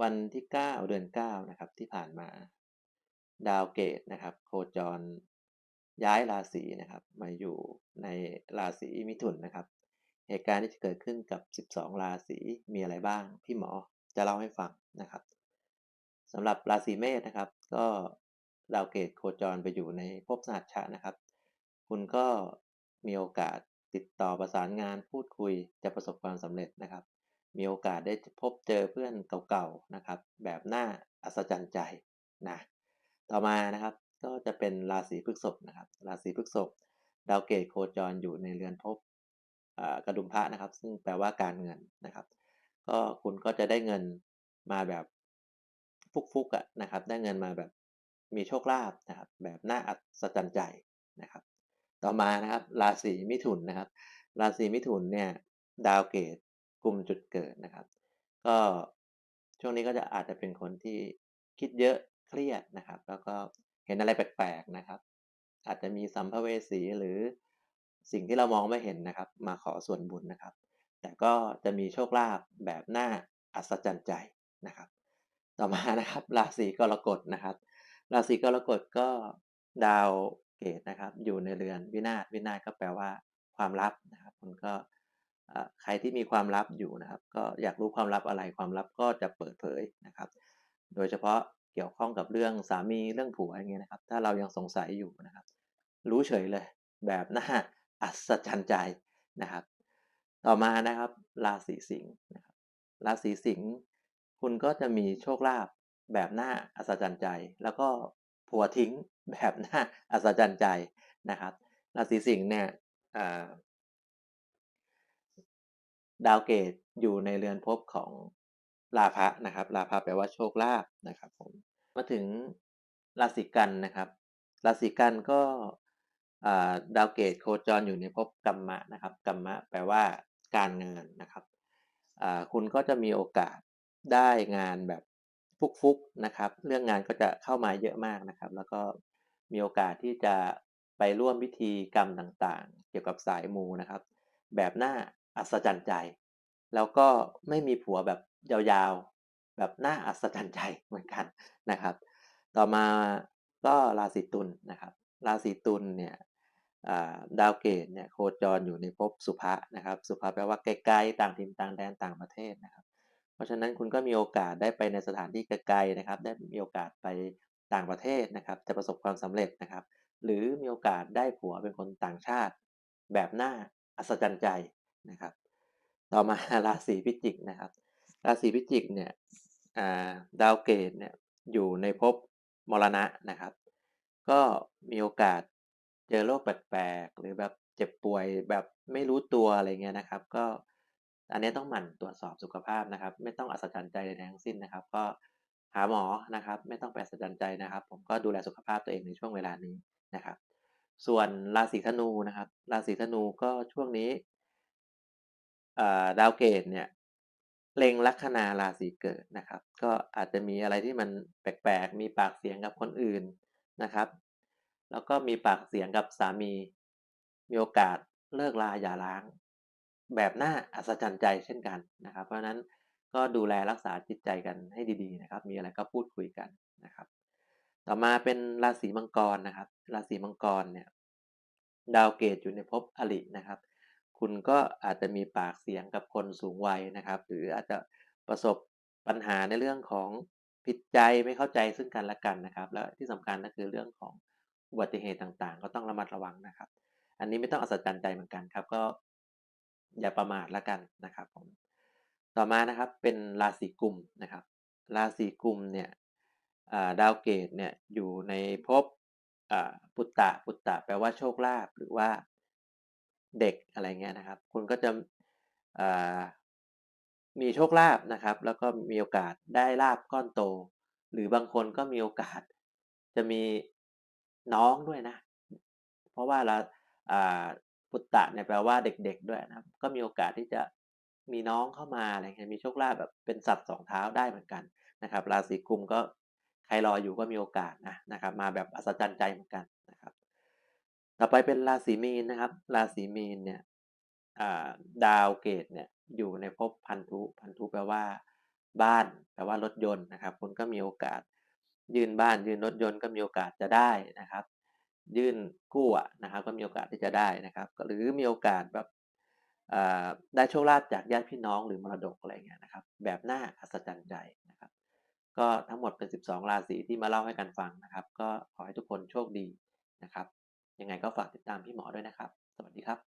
วันที่ 9 เดือน 9 นะครับที่ผ่านมา ดาวเกตนะครับ โคจรย้ายราศีนะครับ มาอยู่ในราศีมิถุนนะครับ เหตุการณ์ที่จะเกิดขึ้นกับ 12 ราศีมีอะไรบ้าง พี่หมอจะเล่าให้ฟังนะครับสำหรับราศีเมษนะครับ ก็ดาวเกตโคจรไปอยู่ในภพสหัชชะนะครับ คุณก็มีโอกาสติดต่อประสานงานพูดคุยจะประสบความสำเร็จนะครับ มีโอกาสได้พบเจอเพื่อนเก่าๆนะครับ แบบหน่าอัศจรรย์ใจนะต่อมานะครับก็จะเป็นราศีพฤษภนะครับราศีพฤษภดาวเกตโคจรอยู่ในเรือนภพกระดุมพระนะครับ ซึ่งแปลว่าการเงินนะครับ ก็คุณก็จะได้เงินมาแบบฟุกๆอะนะครับ ได้เงินมาแบบมีโชคลาภนะครับ แบบน่าอัศจรรย์ใจนะครับ ต่อมานะครับ ราศีมิถุนนะครับ ราศีมิถุนเนี่ย ดาวเกต กลุ่มจุดเกิดนะครับ ก็ช่วงนี้ก็จะอาจจะเป็นคนที่คิดเยอะเครียดนะครับ แล้วก็เห็นอะไรแปลกๆนะครับ อาจจะมีสัมภเวสีหรือสิ่งที่เรามองไม่เห็นนะครับ มาขอส่วนบุญนะครับ แต่ก็จะมีโชคลาภแบบน่าอัศจรรย์ใจนะครับ ต่อมานะครับ ราศีกรกฎนะครับ ราศีกรกฎก็ดาวเกตนะครับ อยู่ในเรือนวินาศวินาศก็แปลว่าความลับนะครับมันก็ ใครที่มีความลับอยู่นะครับ ก็อยากรู้ความลับอะไรความลับก็จะเปิดเผยนะครับ โดยเฉพาะเกี่ยวข้องกับเรื่องสามีเรื่องผัวอย่างเงี้ยนะครับ ถ้าเรายังสงสัยอยู่นะครับ รู้เฉยเลย แบบน่าอัศจรรย์ใจนะครับ ต่อมานะครับ ราศีสิงห์นะครับราศีสิงห์คุณก็จะมีโชคลาภแบบน่าอัศจรรย์ใจ แล้วก็ผัวทิ้งแบบน่าอัศจรรย์ใจนะครับ ราศีสิงห์เนี่ย ดาวเกตอยู่ในเรือนภพของลาภะนะครับ ลาภะแปลว่าโชคลาภนะครับผมมาถึงราศีกันนะครับราศีกันก็ดาวเกตโคจรอยู่ในภพกรรมะนะครับกรรมะแปลว่าการเงานนะครับคุณก็จะมีโอกาสได้งานแบบฟุกๆนะครับ เรื่องงานก็จะเข้ามาเยอะมากนะครับ แล้วก็มีโอกาสที่จะไปร่วมพิธีกรรมต่างๆ เกี่ยวกับสายมูนะครับ แบบหน่า อัศจรรย์ใจ แล้วก็ไม่มีผัวแบบยาวๆ แบบน่าอัศจรรย์ใจเหมือนกันนะครับ ต่อมาก็ราศีตุลนะครับ ราศีตุลเนี่ยดาวเกตเนี่ยโคจรอยู่ในภพสุภะนะครับ สุภะแปลว่าไกลๆต่างถิ่นต่างแดนต่างประเทศนะครับ เพราะฉะนั้นคุณก็มีโอกาสได้ไปในสถานที่ไกลๆนะครับ ได้มีโอกาสไปต่างประเทศนะครับจะประสบความสำเร็จนะครับ หรือมีโอกาสได้ผัวเป็นคนต่างชาติ แบบหน่าอัศจรรย์ใจ นะครับ ต่อมาราศีพิจิกนะครับ ราศีพิจิกเนี่ยดาวเกตเนี่ยอยู่ในภพมรณะนะครับ ก็มีโอกาสเจอโรคแปลกๆหรือแบบเจ็บป่วยแบบไม่รู้ตัวอะไรเงี้ยนะครับ ก็อันนี้ต้องหมั่นตรวจสอบสุขภาพนะครับ ไม่ต้องอัศจรรย์ใจใดทั้งสิ้นนะครับ ก็หาหมอนะครับ ไม่ต้องไปอัศจรรย์ใจนะครับ ผมก็ดูแลสุขภาพตัวเองในช่วงเวลานี้นะครับ ส่วนราศีธนูนะครับ ราศีธนูก็ช่วงนี้ ดาวเกตเนี่ยเล็งลัคนาราศีเกิดนะครับ ก็อาจจะมีอะไรที่มันแปลกๆ มีปากเสียงกับคนอื่นนะครับ แล้วก็มีปากเสียงกับสามี มีโอกาสเลิกลาอย่าร้าง แบบน่าอัศจรรย์ใจเช่นกันนะครับ เพราะฉะนั้นก็ดูแลรักษาจิตใจกันให้ดีๆนะครับ มีอะไรก็พูดคุยกันนะครับ ต่อมาเป็นราศีมังกรนะครับ ราศีมังกรเนี่ย ดาวเกตอยู่ในภพอรินะครับ คุณก็อาจจะมีปากเสียงกับคนสูงวัยนะครับ หรืออาจจะประสบปัญหาในเรื่องของผิดใจไม่เข้าใจซึ่งกันและกันนะครับ แล้วที่สำคัญก็คือเรื่องของอุบัติเหตุต่างๆ ก็ต้องระมัดระวังนะครับ อันนี้ไม่ต้องอัศจรรย์ใจเหมือนกันครับ ก็อย่าประมาทละกันนะครับผมต่อมานะครับเป็นราศีกุมนะครับ ราศีกุมเนี่ยดาวเกตเนี่ยอยู่ในภพปุตตะปุตตะแปลว่าโชคลาภหรือว่า เด็กอะไรเงี้ยนะครับ คุณก็จะมีโชคลาภนะครับ แล้วก็มีโอกาสได้ลาบก้อนโต หรือบางคนก็มีโอกาส จะมีน้องด้วยนะ เพราะว่าเราปุตตะเนี่ยแปลว่าเด็กๆด้วยนะก็มีโอกาสที่จะมีน้องเข้ามาอะไรเงี้ยมีโชคลาภแบบเป็นสัตว์สองเท้าได้เหมือนกันนะครับ ราศีกุมก็ใครรออยู่ก็มีโอกาสนะนะครับ มาแบบอัศจรรย์ใจเหมือนกันนะครับ ต่อไปเป็นราศีมีนนะครับ ราศีมีนเนี่ยดาวเกตเนี่ยอยู่ในภพพันธุพันธุแปลว่า บ้านแปลว่ารถยนต์นะครับ คุณก็มีโอกาส ยื่นบ้านยื่นรถยนต์ก็มีโอกาสจะได้นะครับ ยื่นกู้นะครับ ก็มีโอกาสที่จะได้นะครับ หรือมีโอกาสแบบได้โชคลาภจากญาติพี่น้องหรือมรดกอะไรเงี้ยนะครับ แบบน่าอัศจรรย์ใจนะครับ ก็ทั้งหมดเป็น 12 ราศีที่มาเล่าให้กันฟังนะครับ ก็ขอให้ทุกคนโชคดีนะครับ ยังไงก็ฝากติดตามพี่หมอด้วยนะครับ สวัสดีครับ